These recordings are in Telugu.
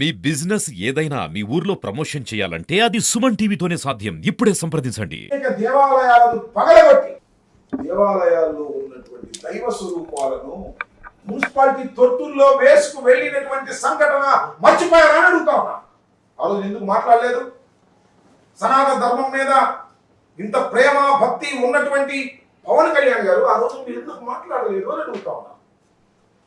మీ బిజినెస్ ఏదైనా మీ ఊర్లో ప్రమోషన్ చేయాలంటే అది సుమన్ టీవీతోనే సాధ్యం. ఇప్పుడే సంప్రదించండి. దేవాలయాలను పగలగొట్టి దేవాలయాల్లో ఉన్నటువంటి దైవ స్వరూపాలను మున్సిపాలిటీ తొట్టుల్లో వేసుకు వెళ్ళినటువంటి సంఘటన మర్చిపోయారని అడుగుతా ఉన్నా. ఆ రోజు ఎందుకు మాట్లాడలేదు? సనాతన ధర్మం మీద ఇంత ప్రేమ భక్తి ఉన్నటువంటి పవన్ కళ్యాణ్ గారు ఆ రోజు మీరు ఎందుకు మాట్లాడలేదు అని అడుగుతా ఉన్నా.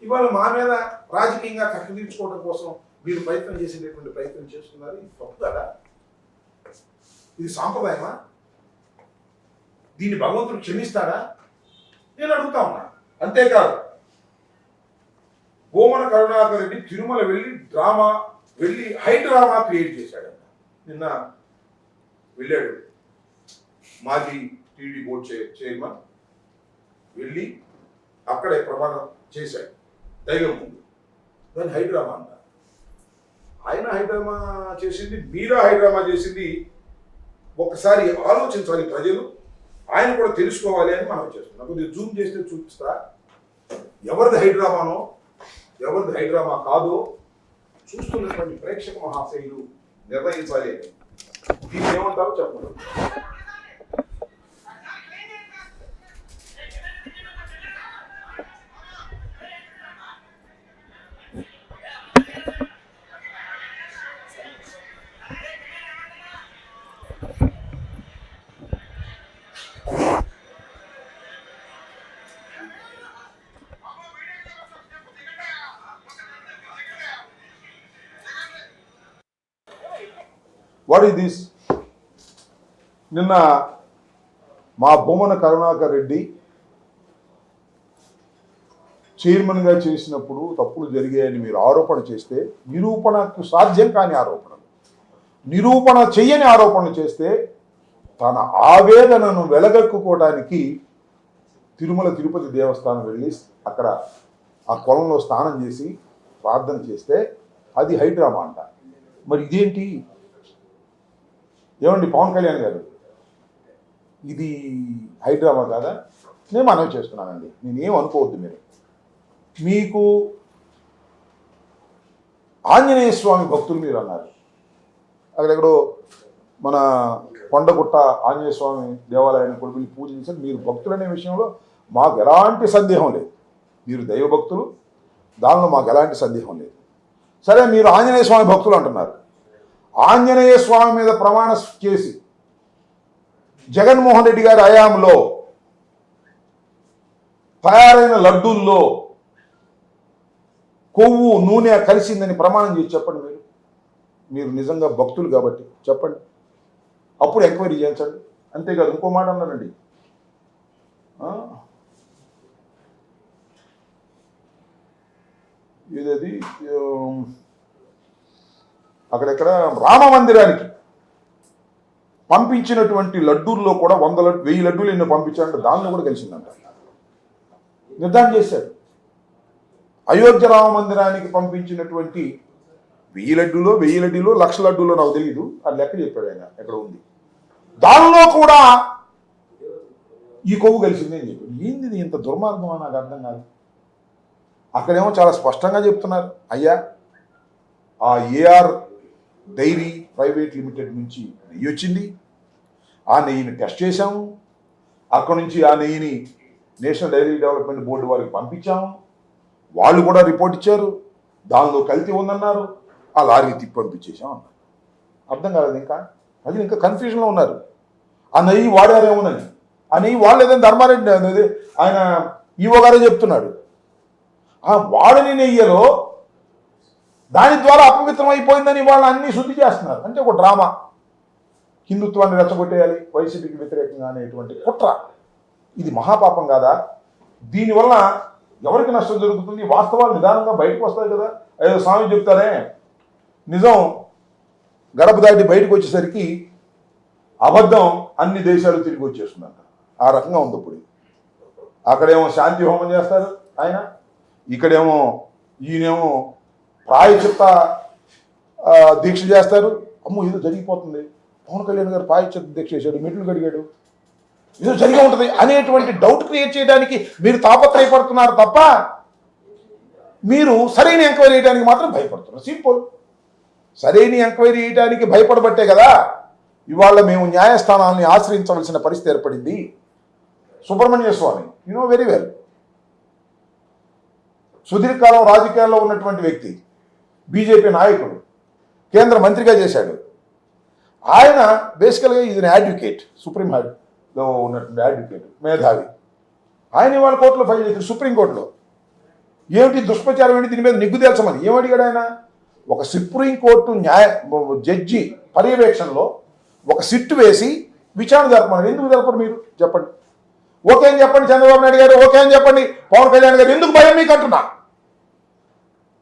ఇవాళ మా మీద రాజకీయంగా కక్ష కోసం మీరు ప్రయత్నం చేసేటటువంటి ప్రయత్నం చేస్తున్నారు ఇది తప్పు కదా ఇది సాంప్రదాయమా? దీన్ని భగవంతుడు క్షమిస్తాడా? నేను అడుగుతా ఉన్నా. అంతేకాదు గోమన కరుణాకర్ రెడ్డి తిరుమల వెళ్ళి డ్రామా వెళ్ళి హై డ్రామా క్రియేట్ చేశాడు నిన్న వెళ్ళాడు మాజీ టీడీ బోర్డు చైర్ చైర్మన్ వెళ్ళి అక్కడే ప్రమాణం చేశాడు. దైవం ముందు. దాన్ని హైడ్రామా అన్నారు ఆయన హైడ్రామా చేసింది మీరా హైడ్రామా చేసింది ఒకసారి ఆలోచించాలి ప్రజలు. ఆయన కూడా తెలుసుకోవాలి అని మనం చేస్తున్నాం. కొద్దిగా జూమ్ చేస్తే చూపిస్తా. ఎవరిది హైడ్రామానో ఎవరిది హైడ్రామా కాదో చూస్తున్నటువంటి ప్రేక్షక మహాశైలు నిర్ణయించాలి అని. దీన్ని ఏమంటారో చెప్పండి. వాట్ ఈస్ దిస్ నిన్న మా బొమ్మన కరుణాకర్ రెడ్డి చైర్మన్గా చేసినప్పుడు తప్పులు జరిగాయని మీరు ఆరోపణ చేస్తే నిరూపణకు సాధ్యం కాని ఆరోపణలు. నిరూపణ చెయ్యని ఆరోపణలు చేస్తే తన ఆవేదనను వెలగక్కుకోవడానికి తిరుమల తిరుపతి దేవస్థానం వెళ్ళి అక్కడ ఆ కొలంలో స్నానం చేసి ప్రార్థన చేస్తే అది హైడ్రామా అంట. మరి ఇదేంటి? ఏమండి పవన్ కళ్యాణ్ గారు? ఇది హైడ్రామా కాదా? నేను మనవి చేస్తున్నానండి. నేనేం అనుకోవద్దు మీరు. మీకు ఆంజనేయ స్వామి భక్తులు మీరు అన్నారు. అక్కడెక్కడో మన కొండగుట్ట ఆంజనేయ స్వామి దేవాలయాన్ని కొడుకుని వెళ్ళి పూజించారు మీరు అనే విషయంలో మాకు ఎలాంటి సందేహం లేదు. మీరు దైవ భక్తులు దానిలో మాకు ఎలాంటి సందేహం లేదు. సరే మీరు ఆంజనేయ స్వామి భక్తులు అంటున్నారు. ఆంజనేయ స్వామి మీద ప్రమాణ చేసి జగన్మోహన్ రెడ్డి గారి హయాంలో తయారైన లడ్డూల్లో కొవ్వు నూనె కలిసిందని ప్రమాణం చేసి చెప్పండి మీరు. మీరు నిజంగా భక్తులు కాబట్టి చెప్పండి. అప్పుడు ఎంక్వైరీ చేయించండి. అంతేకాదు ఇంకో మాట అన్నానండి. ఏదది? అక్కడెక్కడ? రామ మందిరానికి. పంపించినటువంటి లడ్డూల్లో కూడా వంద లడ్డు వెయ్యి లడ్డూలు ఎన్నో పంపించారంటే దానిలో కూడా కలిసిందంట. నిర్ధారణ చేశారు. అయోధ్య రామ మందిరానికి పంపించినటువంటి వెయ్యి లడ్డూలో వెయ్యి లడ్డూలో లక్ష లడ్డూలో నాకు తెలియదు అది లెక్క చెప్పాడు ఆయన. ఎక్కడ ఉంది? దానిలో కూడా ఈ కొవ్వు కలిసింది అని చెప్పాడు. ఏంది ఇది? ఇంత దుర్మార్గమా? నాకు అర్థం కాదు. అక్కడేమో చాలా స్పష్టంగా చెప్తున్నారు. అయ్యా ఆ ఏఆర్ డైరీ ప్రైవేట్ లిమిటెడ్ నుంచి నెయ్యి వచ్చింది. ఆ నెయ్యిని టెస్ట్ చేశాము. అక్కడ నుంచి ఆ నెయ్యిని నేషనల్ డైరీ డెవలప్మెంట్ బోర్డు వారికి పంపించాము. వాళ్ళు కూడా రిపోర్ట్ ఇచ్చారు. దానిలో కల్తీ ఉందన్నారు. ఆ లారీ తిప్పి పంపించేసాం అన్నారు. అర్థం కాలేదు ఇంకా? ప్రజలు ఇంకా కన్ఫ్యూజన్లో ఉన్నారు. ఆ నెయ్యి వాడారేమోనని ఆ నెయ్యి వాడలేదని ధర్మారెడ్డి అనేది ఆయన ఈవో గారే చెప్తున్నాడు. ఆ వాడని నెయ్యలో దాని ద్వారా అపవిత్రం అయిపోయిందని వాళ్ళు అన్నీ శుద్ధి చేస్తున్నారు. అంటే ఒక డ్రామా. హిందుత్వాన్ని రెచ్చగొట్టేయాలి వైసీపీకి వ్యతిరేకంగా అనేటువంటి కుట్ర. ఇది మహాపాపం కాదా? దీనివల్ల ఎవరికి నష్టం జరుగుతుంది? వాస్తవాలు నిదానంగా బయటకు వస్తాయి కదా. ఏదో స్వామి చెప్తారే నిజం గడప దాటి బయటకు వచ్చేసరికి అబద్ధం అన్ని దేశాలు తిరిగి వచ్చేస్తుందంట. ఆ రకంగా ఉంది ఇప్పుడు. అక్కడేమో శాంతి హోమం చేస్తారు ఆయన ఇక్కడేమో ఈయనేమో ప్రాయచిత్త దీక్ష చేస్తారు. అమ్మో ఏదో జరిగిపోతుంది. పవన్ కళ్యాణ్ గారు ప్రాయచిత్త దీక్ష చేశాడు మెట్లు కడిగాడు ఏదో జరిగి ఉంటుంది అనేటువంటి డౌట్ క్రియేట్ చేయడానికి మీరు తాపత్రయపడుతున్నారు తప్ప మీరు సరైన ఎంక్వైరీ చేయడానికి మాత్రం భయపడుతున్నారు. సింపుల్ సరైన ఎంక్వైరీ చేయడానికి భయపడబట్టే కదా ఇవాళ మేము న్యాయస్థానాల్ని ఆశ్రయించవలసిన పరిస్థితి ఏర్పడింది. Subrahmanya Swamy you know very well సుదీర్ఘకాలం రాజకీయాల్లో ఉన్నటువంటి వ్యక్తి. బీజేపీ నాయకుడు కేంద్ర మంత్రిగా చేశాడు. ఆయన బేసికల్గా ఇది అడ్వకేట్ సుప్రీం హైలో ఉన్నటువంటి అడ్వకేట్ మేధావి. ఆయన ఇవాళ కోర్టులో ఫైల్ చేశారు సుప్రీంకోర్టులో ఏమిటి దుష్ప్రచారం ఏంటి దీని మీద నిగ్గు తేల్చమని ఏమడిగాడు ఆయన? ఒక సుప్రీంకోర్టు న్యాయ జడ్జి పర్యవేక్షణలో ఒక సిట్టు వేసి విచారణ జరపమని ఎందుకు జరపరు మీరు? చెప్పండి. ఓకే అని చెప్పండి చంద్రబాబు నాయుడు గారు ఓకే అని చెప్పండి. పవన్ కళ్యాణ్ గారు ఎందుకు భయం మీకు అంటున్నా?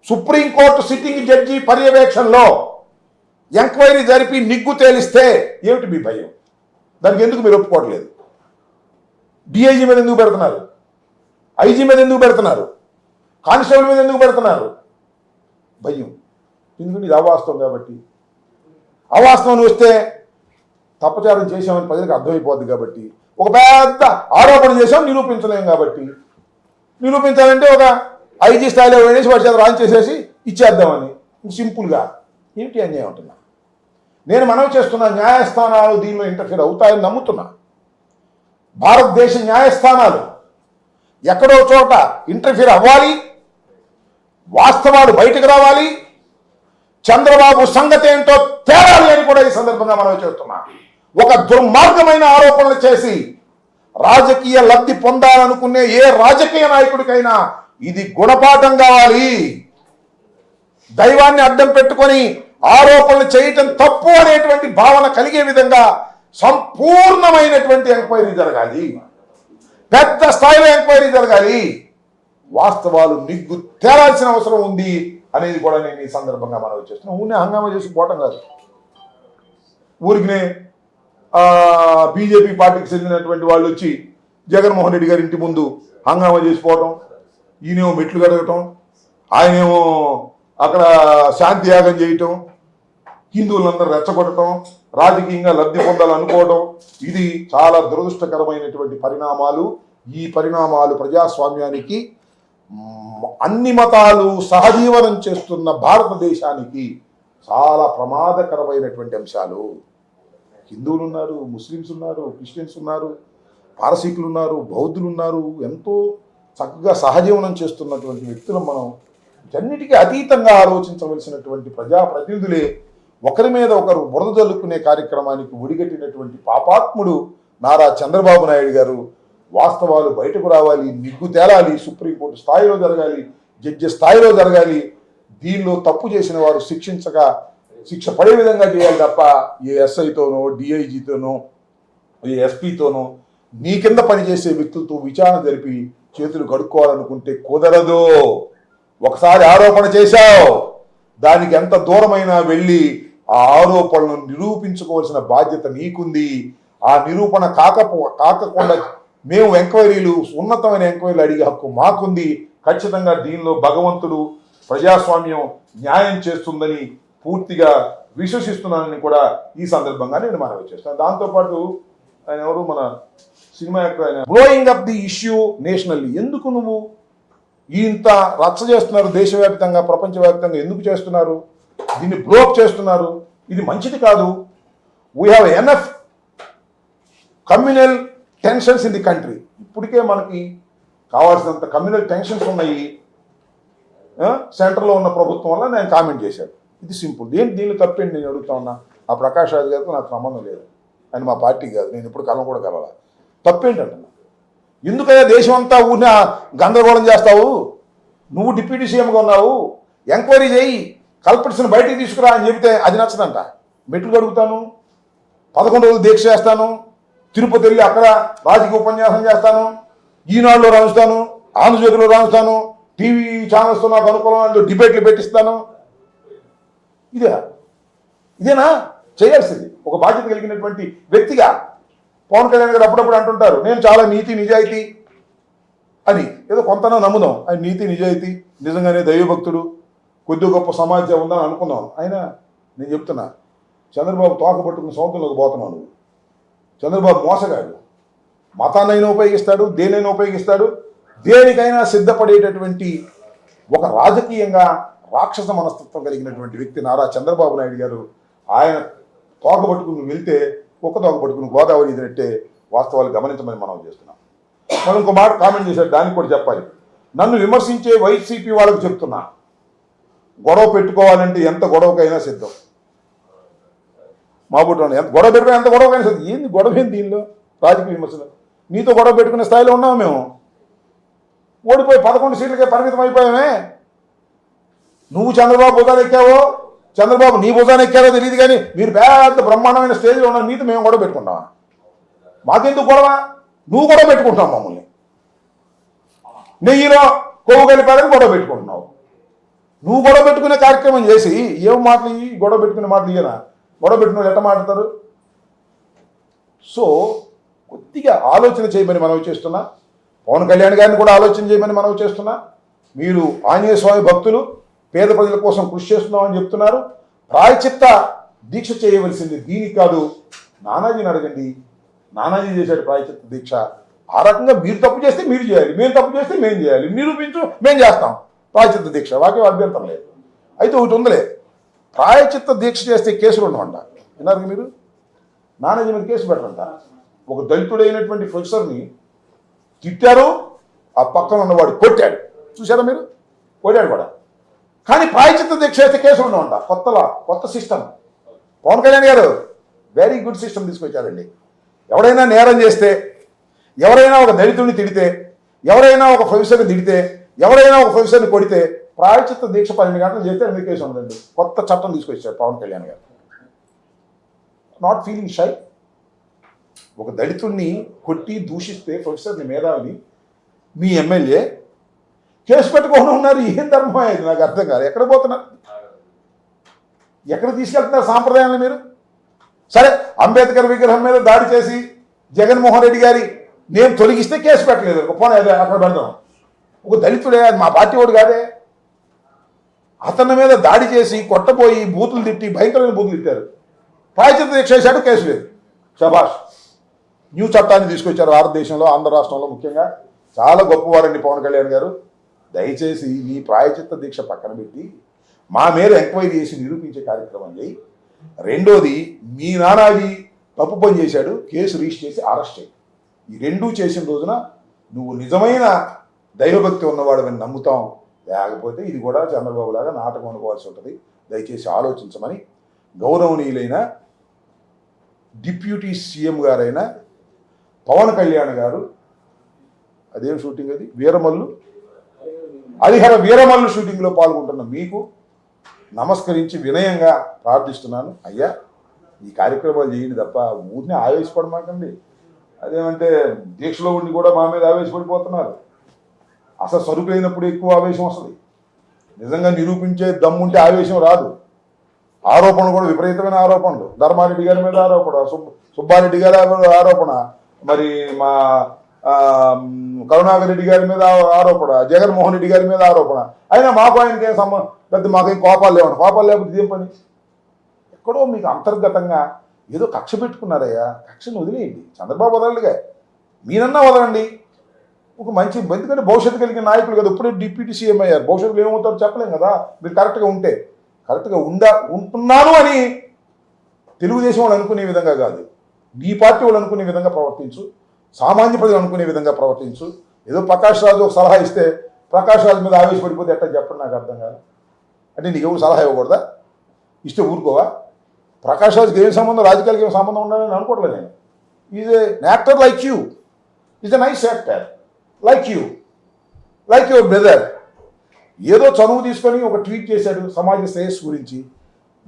సుప్రీంకోర్టు సిట్టింగ్ జడ్జి పర్యవేక్షణలో ఎంక్వైరీ జరిపి నిగ్గు తేలిస్తే ఏమిటి మీ భయం? దానికి ఎందుకు మీరు ఒప్పుకోవట్లేదు? డిఐజీ మీద ఎందుకు పెడుతున్నారు? ఐజీ మీద ఎందుకు పెడుతున్నారు? కానిస్టేబుల్ మీద ఎందుకు పెడుతున్నారు? భయం. ఎందుకంటే ఇది అవాస్తవం కాబట్టి? అవాస్తవం వస్తే తప్పచారం చేశామని ప్రజలకు అర్థమైపోద్ది కాబట్టి ఒక పెద్ద ఆరోపణ చేశాం నిరూపించలేం కాబట్టి. నిరూపించాలంటే ఒక ఐజీ స్థాయిలో వేసి వాడి చేత రాన్ చేసేసి ఇచ్చేద్దామని సింపుల్గా. ఏంటి అన్యాయం అంటున్నా? నేను మనవి చేస్తున్న న్యాయస్థానాలు దీనిలో ఇంటర్ఫీర్ అవుతాయని నమ్ముతున్నా. భారతదేశ న్యాయస్థానాలు ఎక్కడో చోట ఇంటర్ఫీర్ అవ్వాలి వాస్తవాలు బయటకు రావాలి చంద్రబాబు సంగతి ఏంటో తేలాలి అని కూడా ఈ సందర్భంగా మనం చేస్తున్నా. ఒక దుర్మార్గమైన ఆరోపణలు చేసి రాజకీయ లబ్ధి పొందాలనుకునే ఏ రాజకీయ నాయకుడికైనా ఇది గుణపాఠం కావాలి. దైవాన్ని అడ్డం పెట్టుకొని ఆరోపణలు చేయటం తప్పు అనేటువంటి భావన కలిగే విధంగా సంపూర్ణమైనటువంటి ఎంక్వైరీ జరగాలి. పెద్ద స్థాయిలో ఎంక్వైరీ జరగాలి. వాస్తవాలు నిగ్గు తేలాల్సిన అవసరం ఉంది అనేది కూడా నేను ఈ సందర్భంగా మనం చేస్తున్నాను ఊరినే హంగామా చేసి పోవటం కాదు. ఊరికినే బీజేపీ పార్టీకి చెందినటువంటి వాళ్ళు వచ్చి జగన్మోహన్ రెడ్డి గారి ఇంటి ముందు హంగామా చేసిపోవటం ఈయనేమో మెట్లు కడగటం ఆయనేమో అక్కడ శాంతి యాగం చేయటం హిందువులందరూ రెచ్చగొట్టడం రాజకీయంగా లబ్ధి పొందాలనుకోవడం ఇది చాలా దురదృష్టకరమైనటువంటి పరిణామాలు. ఈ పరిణామాలు ప్రజాస్వామ్యానికి అన్ని మతాలు సహజీవనం చేస్తున్న భారతదేశానికి చాలా ప్రమాదకరమైనటువంటి అంశాలు. హిందువులు ఉన్నారు ముస్లిమ్స్ ఉన్నారు క్రిస్టియన్స్ ఉన్నారు పారసీకులు ఉన్నారు బౌద్ధులు ఉన్నారు ఎంతో చక్కగా సహజీవనం చేస్తున్నటువంటి వ్యక్తులు మనం అన్నిటికీ అతీతంగా ఆలోచించవలసినటువంటి ప్రజాప్రతినిధులే ఒకరి మీద ఒకరు బురద జల్లుకునే కార్యక్రమానికి ఒడిగట్టినటువంటి పాపాత్ముడు నారా చంద్రబాబు నాయుడు గారు. వాస్తవాలు బయటకు రావాలి నిగ్గు తేలాలి సుప్రీంకోర్టు స్థాయిలో జరగాలి జడ్జి స్థాయిలో జరగాలి. దీనిలో తప్పు చేసిన వారు శిక్షించగా శిక్ష పడే విధంగా చేయాలి తప్ప ఏ ఎస్ఐతోనో డిఐజీతోనో ఏ ఎస్పీతోనో నీ కింద పనిచేసే వ్యక్తులతో విచారణ జరిపి చేతులు కడుక్కోవాలనుకుంటే కుదరదు. ఒకసారి ఆరోపణ చేశావు. దానికి ఎంత దూరమైనా వెళ్ళి ఆ ఆరోపణలను నిరూపించుకోవాల్సిన బాధ్యత నీకుంది. ఆ నిరూపణ కాకపో కాకకుండా మేము ఎంక్వైరీలు ఉన్నతమైన ఎంక్వైరీలు అడిగే హక్కు మాకుంది. ఖచ్చితంగా దీనిలో భగవంతుడు ప్రజాస్వామ్యం న్యాయం చేస్తుందని పూర్తిగా విశ్వసిస్తున్నానని కూడా ఈ సందర్భంగా నేను మనవి చేస్తాను. దాంతోపాటు ఆయన ఎవరు? మన సినిమా యొక్క blowing up the issue nationally ఎందుకు నువ్వు ఇంత రచ్చ చేస్తున్నారు దేశవ్యాప్తంగా ప్రపంచవ్యాప్తంగా? ఎందుకు చేస్తున్నారు? దీన్ని బ్లోక్ చేస్తున్నారు. ఇది మంచిది కాదు. We have enough communal tensions in the country ఇప్పటికే మనకి కావాల్సినంత కమ్యూనల్ టెన్షన్స్ ఉన్నాయి. సెంటర్లో ఉన్న ప్రభుత్వం వల్ల నేను కామెంట్ చేశాను. ఇది సింపుల్ ఏంటి దీనిలో తప్పేంటి నేను అడుగుతా ఉన్నా? ఆ ప్రకాష్ రాజు గారితో నాకు సంబంధం లేదు. ఆయన మా పార్టీ కాదు. నేను ఇప్పుడు కలం కూడా కలవాలి. తప్పేంటి ఎందుకయ్యా దేశం అంతా ఊరిన గందరగోళం చేస్తావు? నువ్వు డిప్యూటీ సీఎంగా ఉన్నావు. ఎంక్వైరీ చేయి. కల్పిట్స్ని బయటికి తీసుకురా అని చెబితే అది నచ్చదంట. మెట్లు కడుగుతాను. పదకొండు రోజులు దీక్ష చేస్తాను. తిరుపతి వెళ్ళి అక్కడ రాజకీయ ఉపన్యాసం చేస్తాను. ఈనాడులో రాణిస్తాను. ఆంధ్రజ్యోతిలో రాణిస్తాను. టీవీ ఛానల్స్తో నాకు అనుకూలమైన డిబేట్లు పెట్టిస్తాను. ఇదే ఇదేనా? చేయాల్సింది. ఒక బాధ్యత కలిగినటువంటి వ్యక్తిగా పవన్ కళ్యాణ్ గారు అప్పుడప్పుడు అంటుంటారు నేను చాలా నీతి నిజాయితీ అని. ఏదో కొంతనో నమ్ముదాం. ఆయన నీతి నిజాయితీ నిజంగానే దైవభక్తుడు కొద్ది గొప్ప సమాజం ఉందని అనుకుందాం ఆయన నేను చెప్తున్నా చంద్రబాబు తోక పట్టుకుని సొంతంలోకి పోతున్నాను చంద్రబాబు మోసగాడు. మతాన్నైనా ఉపయోగిస్తాడు దేనైనా ఉపయోగిస్తాడు. దేనికైనా సిద్ధపడేటటువంటి ఒక రాజకీయంగా రాక్షస మనస్తత్వం కలిగినటువంటి వ్యక్తి నారా చంద్రబాబు నాయుడు గారు ఆయన తోక పట్టుకుని వెళ్తే కుక్క తోక పట్టుకుని గోదావరి ఇదినట్టే వాస్తవాలు గమనించమని మనం చేస్తున్నాం. మనం ఇంకో మాట కామెంట్ చేశారు దానికి కూడా చెప్పాలి. నన్ను విమర్శించే వైసీపీ వాళ్ళకు చెప్తున్నా. గొడవ పెట్టుకోవాలంటే ఎంత గొడవకైనా సిద్ధం. మా బుట్ట ఎంత గొడవ పెట్టుకుని ఎంత గొడవకైనా సిద్ధం. ఏంది గొడవ ఏంది దీనిలో? రాజకీయ విమర్శలు. మీతో గొడవ పెట్టుకునే స్థాయిలో ఉన్నాము మేము? ఓడిపోయి పదకొండు సీట్లకే పరిమితం అయిపోయామే. నువ్వు చంద్రబాబు భుజాన్ని ఎక్కావో చంద్రబాబు నీ భుజాన్ని ఎక్కారో తెలియదు కానీ మీరు పెద్ద బ్రహ్మాండమైన స్టేజ్లో ఉన్న మీతో మేము గొడవ పెట్టుకుంటామా? మాకెందుకు గొడవ? నువ్వు గొడవ పెట్టుకుంటావు మమ్మల్ని. నెయ్యిలో కొవ్వు కలిపారని గొడవ పెట్టుకుంటున్నావు. నువ్వు గొడవ పెట్టుకునే కార్యక్రమం చేసి ఏం మాటలు ఇవి గొడవ పెట్టుకునే మాటలు ఇయ్యనా? గొడవ పెట్టిన ఎట్ట మాట్లాడతారు? సో కొద్దిగా ఆలోచన చేయమని మనం చేస్తున్నా. పవన్ కళ్యాణ్ గారిని కూడా ఆలోచన చేయమని మనం చేస్తున్నా. మీరు ఆంజనేయ స్వామి భక్తులు పేద ప్రజల కోసం కృషి చేస్తున్నామని చెప్తున్నారు. ప్రాయచిత్త దీక్ష చేయవలసింది దీనికి కాదు. నానాజీని అడగండి. నానాజీ చేశాడు ప్రాయచిత్త దీక్ష. ఆ రకంగా మీరు తప్పు చేస్తే మీరు చేయాలి. మేము తప్పు చేస్తే మేము చేయాలి. నిరూపించు మేము చేస్తాం. ప్రాయచిత్త దీక్ష. వాకే అభ్యంతరం లేదు. అయితే ఒకటి ఉందిలే. ప్రాయచిత్త దీక్ష చేస్తే కేసులు ఉండవంట. విన్నారు మీరు? నానాజీ మీద కేసు పెట్టరంట. ఒక దళితుడైనటువంటి ప్రొఫెసర్ని తిట్టారు. ఆ పక్కన ఉన్నవాడు కొట్టాడు. చూసారా మీరు? కొట్టాడు కూడా. కానీ ప్రాయచిత్త దీక్ష అయితే కేసులు ఉండవంట. కొత్తలా కొత్త సిస్టమ్. పవన్ కళ్యాణ్ గారు వెరీ గుడ్ సిస్టమ్ తీసుకొచ్చారండి. ఎవడైనా నేరం చేస్తే ఎవరైనా ఒక దళితుడిని తిడితే ఎవరైనా ఒక ప్రొఫెసర్ని తిడితే ఎవరైనా ఒక ప్రొఫెసర్ని కొడితే ప్రాయచిత్త దీక్ష పన్నెండు గంటలు చేస్తే ఎందుకు కేసు ఉందండి కొత్త చట్టం తీసుకొచ్చారు పవన్ కళ్యాణ్ గారు. నాట్ ఫీలింగ్ షై ఒక దళితుడిని కొట్టి దూషిస్తే ప్రొఫెసర్ని మేధావిని మీ ఎమ్మెల్యే కేసు పెట్టుకొని ఉన్నారు. ఏం ధర్మం అయ్యేది నాకు అర్థం కాదు ఎక్కడ పోతున్నారు? ఎక్కడ తీసుకెళ్తున్నారు సాంప్రదాయాలను మీరు? సరే అంబేద్కర్ విగ్రహం మీద దాడి చేసి జగన్మోహన్ రెడ్డి గారి నేను తొలగిస్తే కేసు పెట్టలేదు. ఒక పోనీ అక్కడ పెడదాం. ఒక దళితుడే అది మా పార్టీ వాడు కాదే. అతని మీద దాడి చేసి కొట్టపోయి బూతులు తిట్టి భయంకరమైన బూతులు తిట్టారు. ప్రాయచిత్త దీక్ష చేశాడు కేసు లేదు. శభాష్ న్యూ చట్టాన్ని తీసుకొచ్చారు భారతదేశంలో ఆంధ్ర రాష్ట్రంలో ముఖ్యంగా. చాలా గొప్పవారండి పవన్ కళ్యాణ్ గారు. దయచేసి మీ ప్రాయచిత్త దీక్ష పక్కన పెట్టి మా మీద ఎంక్వైరీ చేసి నిరూపించే కార్యక్రమం చేయి. రెండోది మీ నానాజీ తప్పు పని చేశాడు కేసు రిజిస్టర్ చేసి అరెస్ట్ చేయి. ఈ రెండూ చేసిన రోజున నువ్వు నిజమైన దైవభక్తి ఉన్నవాడని నమ్ముతాం. లేకపోతే ఇది కూడా చంద్రబాబు లాగా నాటకం అనుకోవాల్సి ఉంటుంది. దయచేసి ఆలోచించమని గౌరవనీయులైన డిప్యూటీ సీఎం గారైన పవన్ కళ్యాణ్ గారు అదేం షూటింగ్ అది? వీరమల్లు హరిహర వీరమల్లు షూటింగ్లో పాల్గొంటున్న మీకు నమస్కరించి వినయంగా ప్రార్థిస్తున్నాను. అయ్యా ఈ కార్యక్రమాలు చేయండి తప్ప ఊరిని ఆవేశపడమాకండి. అదేమంటే దీక్షలో ఉండి కూడా మా మీద ఆవేశపడిపోతున్నారు. అసలు సరుకులైనప్పుడు ఎక్కువ ఆవేశం వస్తుంది. నిజంగా నిరూపించే దమ్ముంటే ఆవేశం రాదు. ఆరోపణలు కూడా విపరీతమైన ఆరోపణలు. ధర్మారెడ్డి గారి మీద ఆరోపణ సుబ్బారెడ్డి గారి ఆరోపణ. మరి మా కరుణాకర్ రెడ్డి గారి మీద ఆరోపణ జగన్మోహన్ రెడ్డి గారి మీద ఆరోపణ. అయినా మాకు ఆయనకి ఏం సంబంధం పెద్ద మాకేం కోపాలు లేవండి కోపాలు లేకపోతే ఏం పని? ఎక్కడో మీకు అంతర్గతంగా ఏదో కక్ష పెట్టుకున్నారయ్యా. కక్షను వదిలేయండి. చంద్రబాబు వదలడుగా. మీరన్నా వదలండి. ఒక మంచి ఎందుకంటే భవిష్యత్తు కలిగిన నాయకులు కదా. ఇప్పుడే డిప్యూటీ సీఎం అయ్యారు. భవిష్యత్తులో ఏమవుతారో చెప్పలేం కదా. మీరు కరెక్ట్గా ఉంటే. కరెక్ట్గా ఉందా ఉంటున్నాను అని తెలుగుదేశం వాళ్ళు అనుకునే విధంగా కాదు. నీ పార్టీ వాళ్ళు అనుకునే విధంగా ప్రవర్తించు. సామాన్య ప్రజలు అనుకునే విధంగా ప్రవర్తించు. ఏదో ప్రకాష్ రాజు ఒక సలహా ఇస్తే ప్రకాష్ రాజు మీద ఆవేశపడిపోతే ఎట్లా చెప్పండి నాకు అర్థం కాదు. అంటే నీకు ఎవరు సలహా ఇవ్వకూడదా? ఇస్తే ఊరుకోవా? ప్రకాష్ రాజుకి ఏం సంబంధం? రాజకీయాలకు ఏం సంబంధం ఉండాలని అనుకోవట్లేదు నేను. Is a actor like you is a nice actor like you like your brother ఏదో చదువు తీసుకొని ఒక ట్వీట్ చేశాడు సమాజ శ్రేయస్సు గురించి.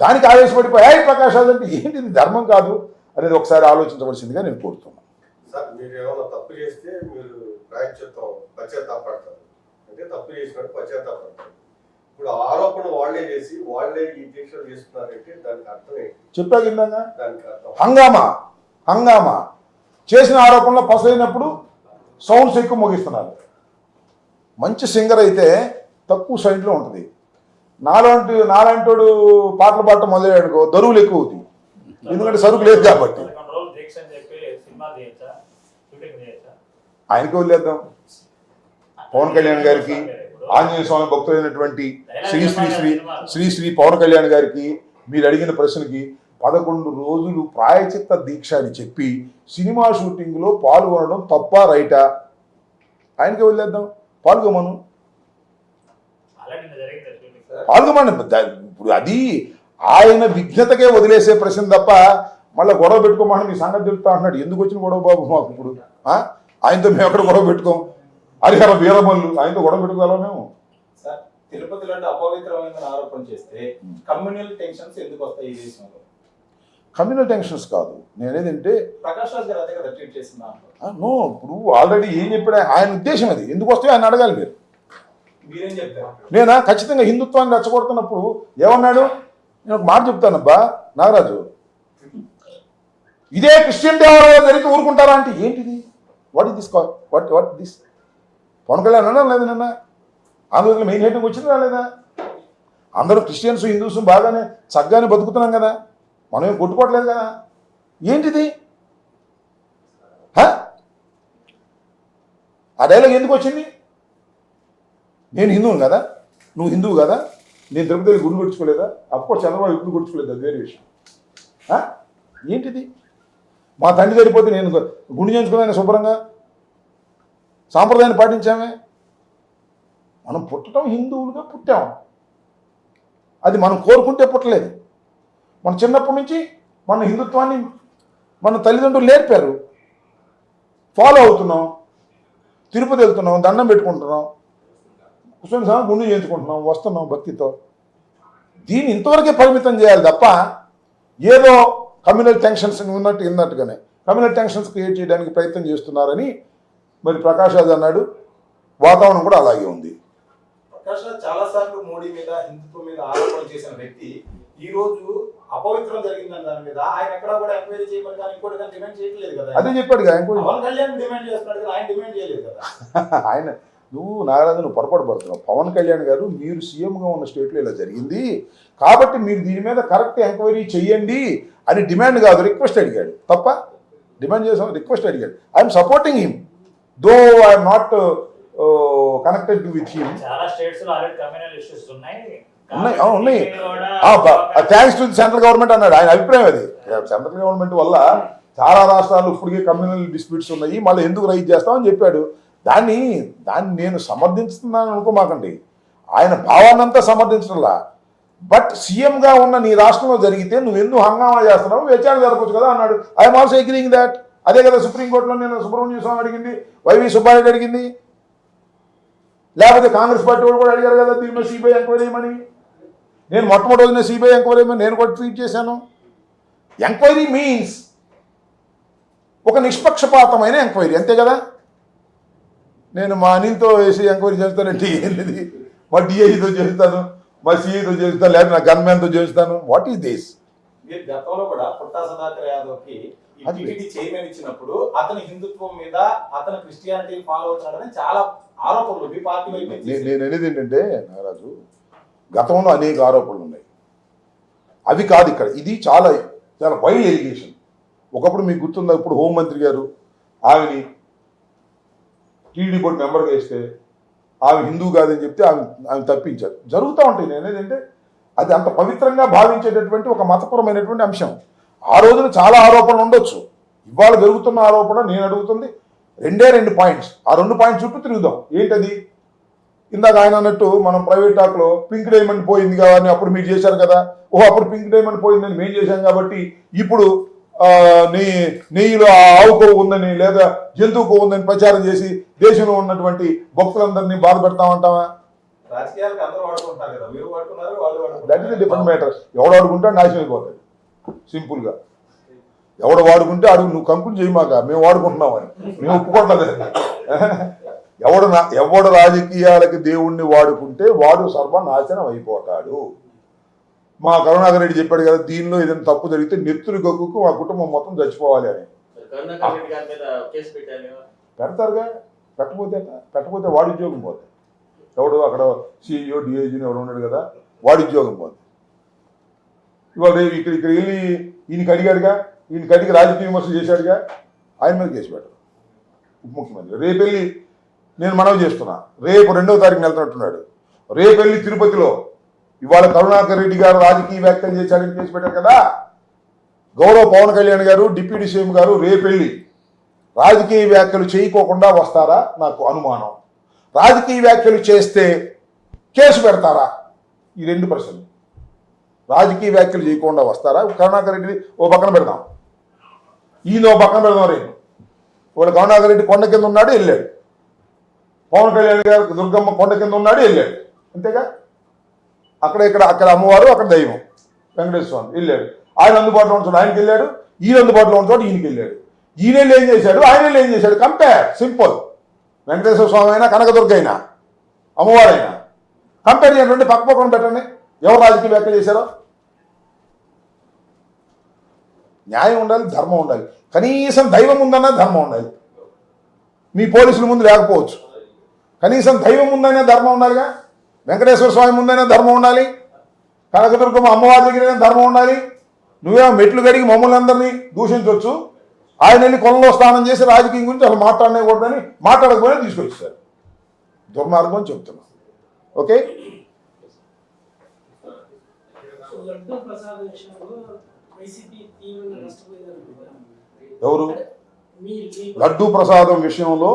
దానికి ఆవేశపడిపోయి ప్రకాష్ రాజు అంటే ఏంటి ఇది ధర్మం కాదు. అనేది ఒకసారి ఆలోచించవలసిందిగా నేను కోరుతున్నాను. సార్ మీరు ఏమైనా తప్పు చేస్తే మీరు ప్రాయశ్చిత్తం పశ్చాత్తాపడతారు అంటే తప్పు చేసినట్టు పశ్చాత్తాపడతారు ఇప్పుడు ఆరోపణ వాళ్ళే చేసి వాళ్ళే ఈ దీక్షలు చేస్తున్నారంటే దానికి అర్థం ఏంటి? చెప్పాక ఇందాక దానికి అర్థం. హంగామా? హంగామా? చేసిన ఆరోపణలో పసైనప్పుడు సౌండ్స్ ఎక్కువ మోగిస్తున్నారు. మంచి సింగర్ అయితే తక్కువ సైడ్లో ఉంటుంది. నాలాంటి నాలాంటోడు పాటలు పాడటం మొదలయ్యాడుకో దరువులు ఎక్కువ అవుతాయి. ఎందుకంటే సరుకు లేదు కాబట్టి కొన్ని రోజులు దీక్ష అని చెప్పి సినిమా తీయచ్చా షూటింగ్ చేయొచ్చా ఆయనకి వదిలేద్దాం. పవన్ కళ్యాణ్ గారికి ఆంజనేయ స్వామి భక్తులైనటువంటి శ్రీ శ్రీ శ్రీ శ్రీ శ్రీ పవన్ కళ్యాణ్ గారికి మీరు అడిగిన ప్రశ్నకి పదకొండు రోజులు ప్రాయచిత్త దీక్ష అని చెప్పి సినిమా షూటింగ్లో పాల్గొనడం తప్ప రైటా? ఆయనకి వదిలేద్దాం. పాల్గొమను ఆల్రెడీ పాల్గొమని ఇప్పుడు అది ఆయన విఘ్నతకే వదిలేసే ప్రశ్న తప్ప మళ్ళీ గొడవ పెట్టుకోమని మీ సంగతి చెప్తా అంటున్నాడు. ఎందుకు వచ్చిన గొడవ బాబు మాకు ఇప్పుడు? ఆయనతో మేము ఎక్కడ గొడవ పెట్టుకోం? హరిహర వీరమల్లు ఆయనతో గొడవ పెట్టుకోగలం మేము? సార్ తిరుపతిలో అంటే అపవిత్రమైన ఆరోపణ చేస్తే కమ్యూనల్ టెన్షన్స్ ఎందుకు వస్తాయి ఈ దేశంలో? కమ్యూనల్ టెన్షన్స్ కాదు. నేనేదంటే ప్రకాష్ రాజ్ గారు అదే కదా ట్వీట్ చేసిన దాంట్లో నో ఇప్పుడు ఆల్రెడీ ఏం చెప్పాడు? ఆయన ఉద్దేశం అది. ఎందుకు వస్తాయో ఆయన అడగాలి మీరు. మీరేం చెప్తారు? నేనా? ఖచ్చితంగా హిందుత్వాన్ని రెచ్చగొడుతున్నప్పుడు ఏమన్నాడు? నేను ఒక మాట చెప్తానబ్బా నాగరాజు. ఇదే క్రిస్టియన్ దేవాలయం జరిగితే ఊరుకుంటారా అంటే ఏంటిది? What is this what what this Pawan Kalyan అన్నా లేదు నిన్న? ఆంధ్రప్రదేశ్లో మెయిన్ హెడ్డింగ్ వచ్చిందా లేదా? అందరూ క్రిస్టియన్స్ హిందూస్ బాగానే చక్కగానే బతుకుతున్నాం కదా. మనం ఏం కొట్టుకోవట్లేదు కదా. ఏంటిది? ఆ డైలాగ్ ఎందుకు వచ్చింది? నేను హిందువును కదా. నువ్వు హిందువు కదా. నేను తిరుపతి వెళ్ళి గుండు కొట్టుకోలేదా అఫ్కోర్స్ చంద్రబాబు ఇప్పుడు కొట్టుకోలేదు అది వేరే విషయం. ఏంటిది? మా తండ్రి చనిపోతే నేను గుండు చేయించుకున్నాను శుభ్రంగా. సాంప్రదాయాన్ని పాటించామే. మనం పుట్టడం హిందువులుగా పుట్టాం. అది మనం కోరుకుంటే పుట్టలేదు. మన చిన్నప్పటి నుంచి మన హిందుత్వాన్ని మన తల్లిదండ్రులు నేర్పారు. ఫాలో అవుతున్నాం. తిరుపతి వెళ్తున్నాం దండం పెట్టుకుంటున్నాం. కుస్వామి స్వామి గుండు చేయించుకుంటున్నాం వస్తున్నాం భక్తితో. దీన్ని ఇంతవరకే పరిమితం చేయాలి తప్ప ఏదో కమ్యూనల్ టెన్షన్స్ ఉన్నట్టు విన్నట్టుగానే కమ్యూనల్ టెన్షన్స్ క్రియేట్ చేయడానికి ప్రయత్నం చేస్తున్నారని మరి ప్రకాష్ రాజ్ అన్నాడు. వాతావరణం కూడా అలాగే ఉంది. ప్రకాష్ రాజ్ చాలా సార్లు మోడీ మీద హిందుత్వం మీద ఆరోపణ చేసిన వ్యక్తి ఈ రోజు అపవిత్రం జరిగిందని దాని మీద ఆయన ఎక్కడా కూడా ఎంక్వైరీ చేయమని కానీ ఇంకోటి కానీ డిమాండ్ చేయట్లేదు కదా అదే చెప్పాడు కదా ఇంకోటి పవన్ కళ్యాణ్ డిమాండ్ చేస్తున్నాడు కదా ఆయన డిమాండ్ చేయలేదు కదా. ఆయన నువ్వు నాగరాజు నువ్వు పొరపాటు పడుతున్నావు. పవన్ కళ్యాణ్ గారు మీరు సీఎంగా ఉన్న స్టేట్లో ఇలా జరిగింది. కాబట్టి మీరు దీని మీద కరెక్ట్ ఎంక్వైరీ చెయ్యండి. అని డిమాండ్ కాదు రిక్వెస్ట్ అడిగాడు. తప్ప డిమాండ్ చేసాం రిక్వెస్ట్ అడిగాడు. I'm supporting him though I'm not connected with him ఉన్నాయి. ఉన్నాయి, థ్యాంక్స్ టు సెంట్రల్ గవర్నమెంట్ అన్నాడు. ఆయన అభిప్రాయం అది. సెంట్రల్ గవర్నమెంట్ వల్ల చాలా రాష్ట్రాలు ఇప్పటికే కమ్యూనల్ డిస్ప్యూట్స్ ఉన్నాయి. మళ్ళీ ఎందుకు రైజ్ చేస్తామని చెప్పాడు. దాన్ని దాన్ని నేను సమర్థిస్తున్నాను అనుకోమాకండి. ఆయన భావాన్నంతా సమర్థించడంలా. బట్ సీఎంగా ఉన్న నీ రాష్ట్రంలో జరిగితే నువ్వు ఎందుకు హంగామా చేస్తున్నావు? విచారణ జరపచ్చు కదా అన్నాడు. ఐఎమ్ ఆల్సో అగ్రింగ్ దాట్ అదే కదా సుప్రీంకోర్టులో నేను సుబ్రహ్మణ్య స్వామి అడిగింది వైవి సుబ్బారెడ్డి అడిగింది. లేకపోతే కాంగ్రెస్ పార్టీ వాళ్ళు కూడా అడిగారు కదా దీని మీద సిబిఐ ఎంక్వైరీ చేయమని. నేను మొట్టమొదటి సిబిఐ ఎంక్వైరీ చేయమని నేను కూడా ట్వీట్ చేశాను. ఎంక్వైరీ మీన్స్ ఒక నిష్పక్షపాతమైన ఎంక్వైరీ. అంతే కదా? నేను మా అనిల్తో వేసి ఎంక్వైరీ చేస్తానంటే ఏంటిది? మా డిఐతో చేస్తాను. మా సిఐతో చేస్తాను లేదా నా గన్మ్యాన్తో చేస్తాను. వాట్ ఈస్ దిస్ మీరు గతంలో కూడా పుట్టా సదాకర్ యాదవ్కి ఈ అది- టీటీడీ చైర్మన్ ఇచ్చినప్పుడు అతని హిందుత్వం మీద అతను క్రిస్టియానిటీ ఫాలో అవుతున్నాడని చాలా ఆరోపణలు మీ పార్టీ నేను అనేది ఏంటంటే నాగరాజు గతంలో అనేక ఆరోపణలు ఉన్నాయి. అవి కాదు ఇక్కడ. ఇది చాలా చాలా వైల్డ్ ఎలిగేషన్ ఒకప్పుడు మీకు గుర్తుందా? ఇప్పుడు హోంమంత్రి గారు ఆమెని టీడీ బోర్డు మెంబర్గా వేస్తే ఆమె హిందూ కాదని చెప్తే ఆమె ఆమె తప్పించారు. జరుగుతూ ఉంటాయి నేను ఏంటంటే అది అంత పవిత్రంగా భావించేటటువంటి ఒక మతపరమైనటువంటి అంశం. ఆ రోజున చాలా ఆరోపణలు ఉండొచ్చు. ఇవాళ జరుగుతున్న ఆరోపణ నేను అడుగుతుంది రెండే రెండు పాయింట్స్. ఆ రెండు పాయింట్స్ చుట్టూ తిరుగుదాం. ఏంటది? ఇందాక ఆయన అన్నట్టు మనం ప్రైవేట్ టాక్లో పింక్ డైమండ్ పోయింది కదా అని అప్పుడు మీరు చేశారు కదా. ఓ అప్పుడు పింక్ డైమండ్ పోయిందని మేము చేశాం కాబట్టి ఇప్పుడు ఆ, నెయ్యి నెయ్యిలో ఆ ఆవు కొవ్వు ఉందని లేదా జంతువు కొవ్వు ఉందని ప్రచారం చేసి దేశంలో ఉన్నటువంటి భక్తులందరినీ బాధ పెడతామంటావా దట్ డిఫరెంట్ మ్యాటర్ ఎవడు వాడుకుంటే నాశనం అయిపోతాడు. సింపుల్గా ఎవడు వాడుకుంటే అడుగు నువ్వు కంకులు చేయమాక మేము వాడుకుంటున్నామని మేము ఒప్పుకోవట్లేదు ఎవడు నా ఎవడు రాజకీయాలకి దేవుణ్ణి వాడుకుంటే వాడు సర్వనాశనం అయిపోతాడు. మా కరుణాకర్ రెడ్డి చెప్పాడు కదా దీనిలో ఏదైనా తప్పు జరిగితే నెత్తురు గగ్గుకు మా కుటుంబం మొత్తం చచ్చిపోవాలి అని. పెడతారుగా పెట్టకపోతే ఎట్లా? పెట్టకపోతే వాడి ఉద్యోగం పోతుంది ఎవడు అక్కడ సిఇఓ డిఐజీని ఎవడు ఉన్నాడు కదా వాడి ఉద్యోగం పోతుంది ఇవాళ రేపు ఇక్కడ ఇక్కడ వెళ్ళి ఈయనకి అడిగాడుగా ఈయనకి అడిగి రాజకీయ విమర్శలు చేశాడుగా ఆయన మీద కేసు పెట్టరు. ఉప ముఖ్యమంత్రి రేపు వెళ్ళి నేను మనవి చేస్తున్నా. రేపు రెండవ తారీఖున వెళ్తున్నట్టున్నాడు. రేపు వెళ్ళి తిరుపతిలో ఇవాళ కరుణాకర్ రెడ్డి గారు రాజకీయ వ్యాఖ్యలు చేశారని కేసు పెట్టారు కదా? గౌరవ పవన్ కళ్యాణ్ గారు డిప్యూటీ సీఎం గారు రేపెళ్ళి రాజకీయ వ్యాఖ్యలు చేయకోకుండా వస్తారా? నాకు అనుమానం. రాజకీయ వ్యాఖ్యలు చేస్తే కేసు పెడతారా? ఈ రెండు ప్రశ్నలు. రాజకీయ వ్యాఖ్యలు చేయకుండా వస్తారా? కరుణాకర్ రెడ్డి ఓ పక్కన పెడదాం. ఈయన ఓ పక్కన పెడదాం రేపు. వాడు కరుణాకర్ రెడ్డి కొండ కింద ఉన్నాడు వెళ్ళాడు. పవన్ కళ్యాణ్ గారు దుర్గమ్మ కొండ కింద ఉన్నాడు వెళ్ళాడు. అంతేగా? అక్కడ ఇక్కడ అక్కడ అమ్మవారు అక్కడ దైవం. వెంకటేశ్వర స్వామి వెళ్ళాడు. ఆయన అందుబాటులో ఉంటాడు ఆయనకి వెళ్ళాడు. ఈయన అందుబాటులో ఉంటాడు ఈయనకి వెళ్ళాడు. ఈయన ఏం చేశాడు? ఆయన ఏం చేశాడు? Compare simple. వెంకటేశ్వర స్వామి అయినా కనకదుర్గ అయినా అమ్మవారైనా. కంపేర్ చేయండి పక్క పక్కన పెట్టండి. ఎవరు రాజకీయ వ్యాఖ్య చేశారో? న్యాయం ఉండాలి ధర్మం ఉండాలి. కనీసం దైవం ఉందన్నా ధర్మం ఉండాలి. మీ పోలీసుల ముందు లేకపోవచ్చు. కనీసం దైవం ఉందనే ధర్మం ఉండాలిగా? వెంకటేశ్వర స్వామి ముందైనా ధర్మం ఉండాలి. కనకదుర్గమ్మ అమ్మవారి దగ్గర ధర్మం ఉండాలి. నువ్వేమో మెట్లు కడిగి మమ్మల్ని అందరినీ దూషించవచ్చు ఆయన వెళ్ళి కొలలో స్నానం చేసి రాజకీయం గురించి అసలు మాట్లాడకూడదని మాట్లాడకపోయినా తీసుకొచ్చారు దుర్మార్గం అని చెప్తున్నా. ఓకే? ఎవరు? లడ్డూ ప్రసాదం విషయంలో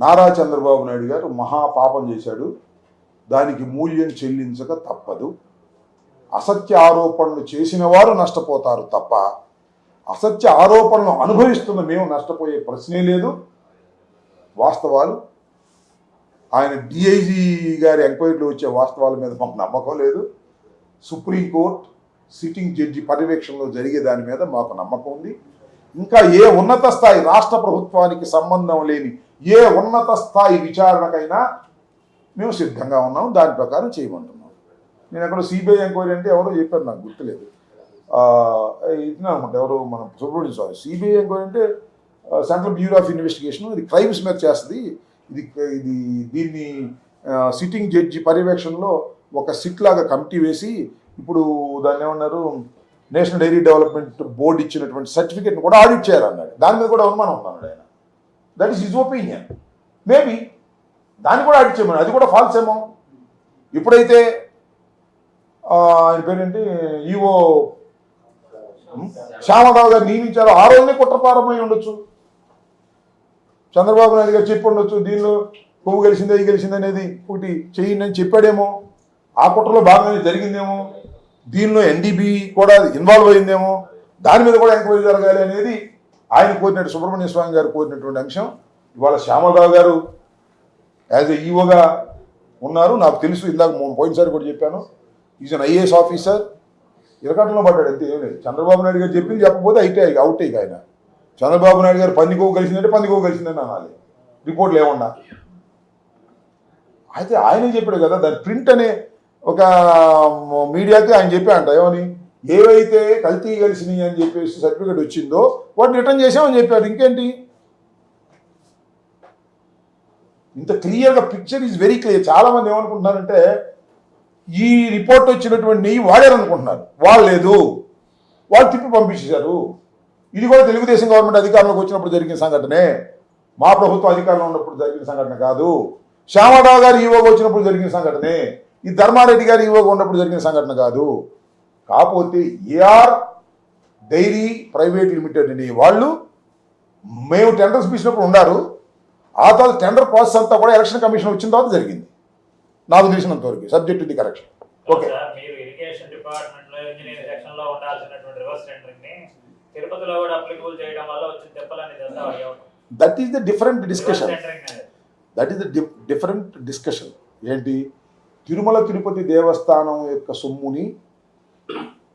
నారా చంద్రబాబు నాయుడు గారు మహాపాపం చేశాడు. దానికి మూల్యం చెల్లించక తప్పదు. అసత్య ఆరోపణలు చేసిన వారు నష్టపోతారు తప్ప అసత్య ఆరోపణలు అనుభవిస్తున్న మేము నష్టపోయే ప్రశ్నే లేదు. వాస్తవాలు ఆయన డిఐజీ గారి ఎంక్వైరీలో వచ్చే వాస్తవాల మీద మాకు నమ్మకం లేదు. సుప్రీంకోర్టు సిట్టింగ్ జడ్జి పర్యవేక్షణలో జరిగే దాని మీద మాకు నమ్మకం ఉంది. ఇంకా ఏ ఉన్నత స్థాయి రాష్ట్ర ప్రభుత్వానికి సంబంధం లేని ఏ ఉన్నత స్థాయి విచారణకైనా మేము సిద్ధంగా ఉన్నాం దాని ప్రకారం చేయమంటున్నాం. నేను ఎక్కడ సిబిఐ ఎంక్వైరీ అంటే ఎవరో చెప్పారు నాకు గుర్తులేదు. ఇది అనమాట ఎవరు మన సుబ్రహ్మణ్య స్వామి సిబిఐ ఎంక్వైరీ అంటే సెంట్రల్ బ్యూరో ఆఫ్ ఇన్వెస్టిగేషన్ ఇది క్రైమ్స్ మీద చేస్తుంది. ఇది ఇది దీన్ని సిట్టింగ్ జడ్జి పర్యవేక్షణలో ఒక సిట్ లాగా కమిటీ వేసి ఇప్పుడు దాన్ని ఏమన్నారు నేషనల్ డైరీ డెవలప్మెంట్ బోర్డు ఇచ్చినటువంటి సర్టిఫికేట్ని కూడా ఆడిట్ చేయాలన్నాడు. దాని మీద కూడా అనుమానం ఉన్నాడు ఆయన. That is his opinion maybe దాన్ని కూడా ఆడిట్ చేయమని అది కూడా ఫాల్స్ ఏమో. ఇప్పుడైతే ఆయన పేరేంటి? ఈవో శ్యామరావు గారు నియమించారు. ఆ రోజునే కుట్రపారమై ఉండొచ్చు. చంద్రబాబు నాయుడు గారు చెప్పి ఉండొచ్చు. దీనిలో పువ్వు గెలిచింది అది గెలిచింది అనేది ఒకటి చేయండి అని చెప్పాడేమో. ఆ కుట్రలో భాగంగానే జరిగిందేమో. దీనిలో ఎన్డీబీ కూడా ఇన్వాల్వ్ అయిందేమో దాని మీద కూడా ఎంక్వైరీ జరగాలి అనేది ఆయన కోరినట్టు సుబ్రహ్మణ్య స్వామి గారు కోరినటువంటి అంశం. ఇవాళ శ్యామలరావు గారు యాజ్ ఎ ఈఓగా ఉన్నారు. నాకు తెలుసు ఇందాక పోయినసారి కూడా చెప్పాను. ఈజ్ అన్ ఐఏఎస్ ఆఫీసర్ ఇరకట్లో పడ్డాడు అంతే ఏం లేదు. చంద్రబాబు నాయుడు గారు చెప్పింది చెప్పకపోతే అయితే అవుట్ అయ్యి ఆయన. చంద్రబాబు నాయుడు గారు పందికో కలిసిందంటే పందికో కలిసిందని అనాలి. రిపోర్ట్లు ఏమన్నా అయితే ఆయనే చెప్పాడు కదా దాని ప్రింట్ అనే ఒక మీడియాకి ఆయన చెప్పాడంట ఏమని? ఏవైతే కల్తీ కలిసినాయి అని చెప్పేసి సర్టిఫికేట్ వచ్చిందో వాటిని రిటర్న్ చేసామని చెప్పాడు ఇంకేంటి? ఇంత క్లియర్గా పిక్చర్ ఈజ్ వెరీ క్లియర్. చాలా మంది ఏమనుకుంటున్నారంటే ఈ రిపోర్ట్ వచ్చినటువంటి నెయ్యి వాడారనుకుంటున్నారు. వాళ్ళు లేదు. వాళ్ళు తిప్పి పంపించేశారు. ఇది కూడా తెలుగుదేశం గవర్నమెంట్ అధికారంలోకి వచ్చినప్పుడు జరిగిన సంఘటనే. మా ప్రభుత్వం అధికారంలో ఉన్నప్పుడు జరిగిన సంఘటన కాదు. శ్యామరావు గారు ఈవోకి వచ్చినప్పుడు జరిగిన సంఘటనే. ఈ ధర్మారెడ్డి గారు ఈవోగా ఉన్నప్పుడు జరిగిన సంఘటన కాదు. కాకపోతే ఏఆర్ డైరీ ప్రైవేట్ లిమిటెడ్ అనే వాళ్ళు మేము టెండర్స్ పిలిచినప్పుడు ఉన్నారు. ఆ తర్వాత టెండర్ ప్రాసెస్ అంతా కూడా ఎలక్షన్ కమిషన్ వచ్చిన తర్వాత జరిగింది. నాకు తెలిసినంత వరకు. Subject the correction. Okay. That is the different discussion that is the different discussion ఏంటి? తిరుమల తిరుపతి దేవస్థానం యొక్క సొమ్ముని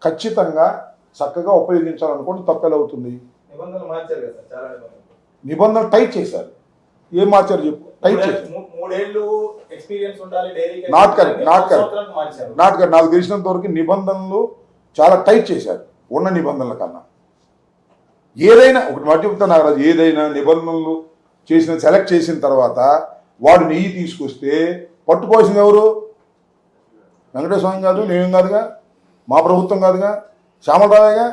ఖచ్చితంగా చక్కగా ఉపయోగించాలనుకోండి తప్పెలవుతుంది. నిబంధనలు టైట్ చేశారు. ఏం మార్చారు చెప్పు? టైట్ చేశారు. not correct. మార్చారు. నాటుగా నాకు తెలిసినంత వరకు నిబంధనలు చాలా టైట్ చేశారు ఉన్న నిబంధనల కన్నా. ఏదైనా ఒకటి మాట చెప్తాను నాగరాజు ఏదైనా నిబంధనలు చేసిన సెలెక్ట్ చేసిన తర్వాత వాడు నెయ్యి తీసుకొస్తే పట్టుకోవాల్సింది ఎవరు? వెంకటేశ్వర స్వామి కాదు నేను కాదుగా మా ప్రభుత్వం కాదుగా శ్యామలరావుగా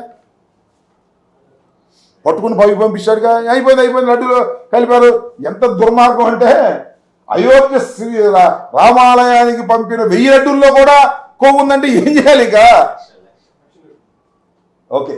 పట్టుకుని పైకి పంపించాడుగా. అయిపోయింది అయిపోయింది లడ్డూలు కలిపారు. ఎంత దుర్మార్గం అంటే అయోధ్య శ్రీ రా- రామాలయానికి పంపిన వెయ్యి లడ్డూల్లో కూడా కొవ్వు ఉందంటే ఏం చేయాలి ఇక ఓకే.